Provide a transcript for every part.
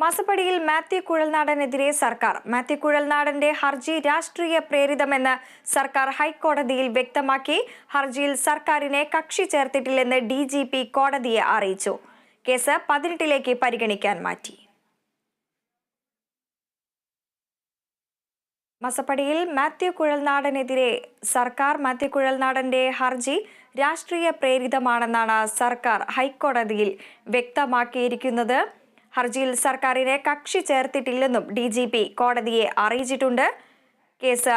മാസപ്പടിയിൽ മാത്യു കുഴൽനാടനെതിരെ സർക്കാർ. മാത്യു കുഴൽനാടന്റെ ഹർജി രാഷ്ട്രീയ പ്രേരിതമെന്ന് സർക്കാർ ഹൈക്കോടതിയിൽ വ്യക്തമാക്കി. ഹർജിയിൽ സർക്കാരിനെ കക്ഷി ചേർത്തിട്ടില്ലെന്ന് ഡി കോടതിയെ അറിയിച്ചു. കേസ് പതിനെട്ടിലേക്ക് പരിഗണിക്കാൻ മാറ്റി. മസപ്പടിയിൽ മാത്യു കുഴൽനാടനെതിരെ സർക്കാർ മാത്യു കുഴൽനാടന്റെ ഹർജി രാഷ്ട്രീയ പ്രേരിതമാണെന്നാണ് സർക്കാർ ഹൈക്കോടതിയിൽ വ്യക്തമാക്കിയിരിക്കുന്നത്. ഹർജിയിൽ സർക്കാരിനെ കക്ഷി ചേർത്തിട്ടില്ലെന്നും ഡി ജി പി കോടതിയെ അറിയിച്ചിട്ടുണ്ട്. കേസ്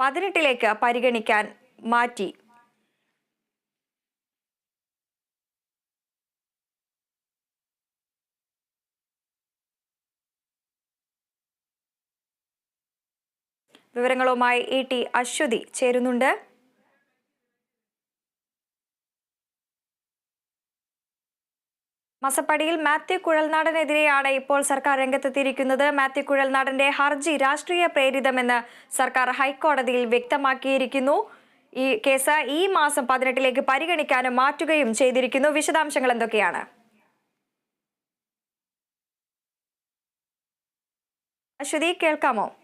പതിനെട്ടിലേക്ക് പരിഗണിക്കാൻ മാറ്റി. വിവരങ്ങളുമായി ഇ ടി അശ്വതി ചേരുന്നുണ്ട്. മസപ്പടിയിൽ മാത്യു കുഴൽനാടനെതിരെയാണ് ഇപ്പോൾ സർക്കാർ രംഗത്തെത്തിയിരിക്കുന്നത്. മാത്യു കുഴൽനാടന്റെ ഹർജി രാഷ്ട്രീയ പ്രേരിതമെന്ന് സർക്കാർ ഹൈക്കോടതിയിൽ വ്യക്തമാക്കിയിരിക്കുന്നു. ഈ കേസ് ഈ മാസം പതിനെട്ടിലേക്ക് പരിഗണിക്കാനും മാറ്റുകയും ചെയ്തിരിക്കുന്നു. വിശദാംശങ്ങൾ എന്തൊക്കെയാണ്? അശ്വതി കേൾക്കാമോ?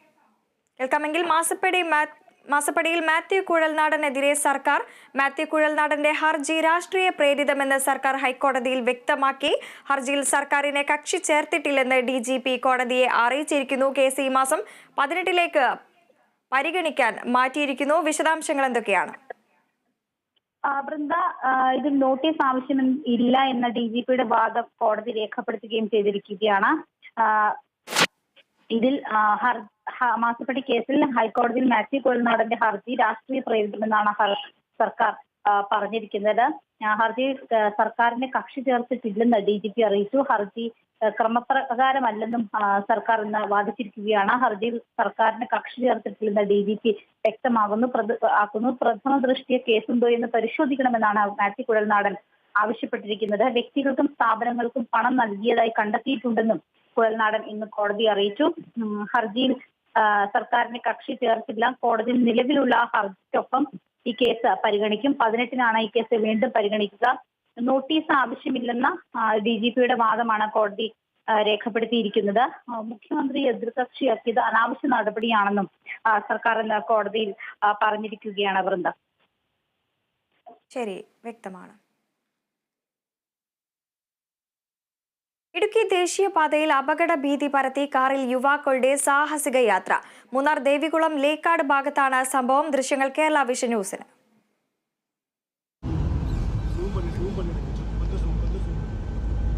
കേൾക്കാമെങ്കിൽ മാസപ്പടി മാ- മാസപ്പടിയിൽ മാത്യു കുഴൽനാടനെതിരെ സർക്കാർ മാത്യു കുഴൽനാടന്റെ ഹർജി രാഷ്ട്രീയ പ്രേരിതമെന്ന് സർക്കാർ ഹൈക്കോടതിയിൽ വ്യക്തമാക്കി. ഹർജിയിൽ സർക്കാരിനെ കക്ഷി ചേർത്തിട്ടില്ലെന്ന് ഡി കോടതിയെ അറിയിച്ചിരിക്കുന്നു. കേസ് ഈ മാസം പതിനെട്ടിലേക്ക് പരിഗണിക്കാൻ മാറ്റിയിരിക്കുന്നു. വിശദാംശങ്ങൾ എന്തൊക്കെയാണ്? ബൃന്ദ ഇതിൽ നോട്ടീസ് ആവശ്യം ഇല്ല എന്ന ഡി ജി പിയുടെ വാദം കോടതി രേഖപ്പെടുത്തുകയും ചെയ്തിരിക്കുകയാണ്. ഇതിൽ ആ, ഹർ- ഹ- മാസപ്പടി കേസിൽ ഹൈക്കോടതിയിൽ മാത്യു കൊൽനാടന്റെ ഹർജി രാഷ്ട്രീയ പ്രേരിതമെന്നാണ് സർക്കാർ പറഞ്ഞിരിക്കുന്നത്. ഹർജി സർക്കാരിന്റെ സർക്കാരിനെ കക്ഷി ചേർത്തിട്ടില്ലെന്ന് ഡി ജി പി അറിയിച്ചു. ഹർജി ക്രമപ്രകാരമല്ലെന്നും സർക്കാർ ഇന്ന് വാദിച്ചിരിക്കുകയാണ്. ഹർജിയിൽ സർക്കാരിനെ കക്ഷി ചേർത്തിട്ടില്ലെന്ന് ഡി ജി പി വ്യക്തമാകുന്നു. ആക്കുന്നു. പ്രഥമ ദൃഷ്ടിയ കേസുണ്ടോ എന്ന് പരിശോധിക്കണമെന്നാണ് മാത്യു കുഴൽനാടൻ ആവശ്യപ്പെട്ടിരിക്കുന്നത്. വ്യക്തികൾക്കും സ്ഥാപനങ്ങൾക്കും പണം നൽകിയതായി കണ്ടെത്തിയിട്ടുണ്ടെന്നും കുഴൽനാടൻ ഇന്ന് കോടതി അറിയിച്ചു. ഹർജിയിൽ സർക്കാരിനെ കക്ഷി ചേർത്തില്ല. കോടതി നിലവിലുള്ള ഹർജിക്കൊപ്പം ഈ കേസ് പരിഗണിക്കും. പതിനെട്ടിനാണ് ഈ കേസ് വീണ്ടും പരിഗണിക്കുക. നോട്ടീസ് ആവശ്യമില്ലെന്ന ഡി ജി പിയുടെ വാദമാണ് കോടതി രേഖപ്പെടുത്തിയിരിക്കുന്നത്. മുഖ്യമന്ത്രി എതിർകക്ഷിയാക്കിയത് അനാവശ്യ നടപടിയാണെന്നും സർക്കാർ കോടതിയിൽ പറഞ്ഞിരിക്കുകയാണ് വൃന്ദ. ശരി വ്യക്തമാണ്. ഇടുക്കി ദേശീയപാതയിൽ അപകട ഭീതി പരത്തി കാറിൽ യുവാക്കളുടെ സാഹസിക യാത്ര. മൂന്നാർ ദേവികുളം ലേക്കാട് ഭാഗത്താണ് സംഭവം. ദൃശ്യങ്ങൾ കേരള വിഷൻ ന്യൂസിന്.